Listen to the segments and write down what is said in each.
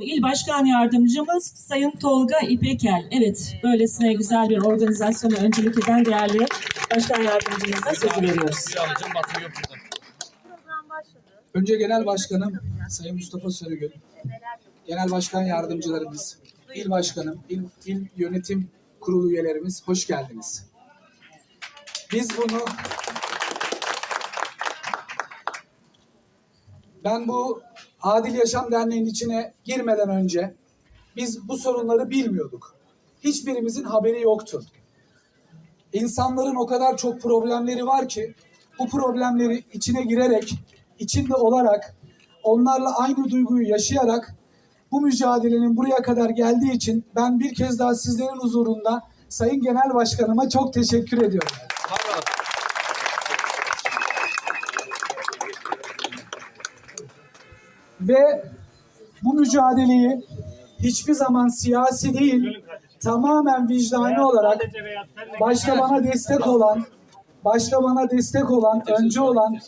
İl Başkan Yardımcımız Sayın Tolga İpekel. Evet, böylesine güzel bir organizasyona öncülük eden değerli Başkan Yardımcımıza sözü veriyoruz. Önce Genel Başkanım Sayın Mustafa Sörgün, Genel Başkan Yardımcılarımız, İl Başkanım, İl, İl Yönetim Kurulu üyelerimiz hoş geldiniz. Biz bunu ben bu Adil Yaşam Derneği'nin içine girmeden önce biz bu sorunları bilmiyorduk. Hiçbirimizin haberi yoktu. İnsanların o kadar çok problemleri var ki bu problemleri içine girerek, içinde olarak, onlarla aynı duyguyu yaşayarak bu mücadelenin buraya kadar geldiği için ben bir kez daha sizlerin huzurunda Sayın Genel Başkanıma çok teşekkür ediyorum. Ve bu mücadeleyi hiçbir zaman siyasi değil, tamamen vicdani olarak başta bana destek olan, başta bana destek olan, önce olan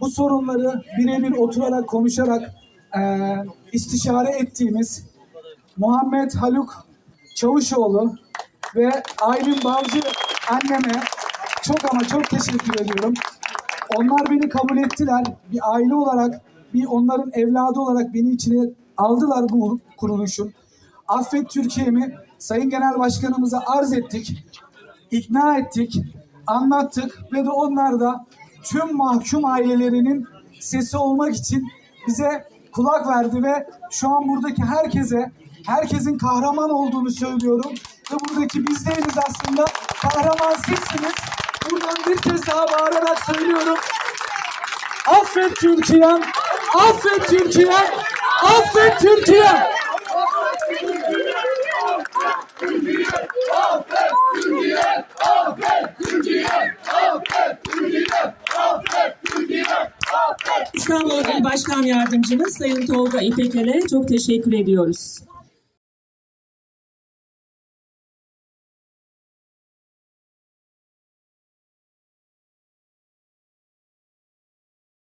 bu sorunları birebir oturarak konuşarak eee, istişare ettiğimiz Muhammed Haluk Çavuşoğlu ve Aylin Balcı anneme çok ama çok teşekkür ediyorum. Onlar beni kabul ettiler. Bir aile olarak, bir onların evladı olarak beni içine aldılar bu kuruluşun. Affet Türkiye'mi Sayın Genel Başkanımıza arz ettik ikna ettik, anlattık ve de onlar da tüm mahkum ailelerinin sesi olmak için bize kulak verdi ve şu an buradaki herkese, herkesin kahraman olduğunu söylüyorum ve buradaki biz aslında, kahraman sizsiniz. Buradan bir kez daha bağırarak söylüyorum. Affet Türkiye, affet Türkiye, affet Türkiye. İstanbul Başkan Yardımcımız Sayın Tolga İpekel'e çok teşekkür ediyoruz.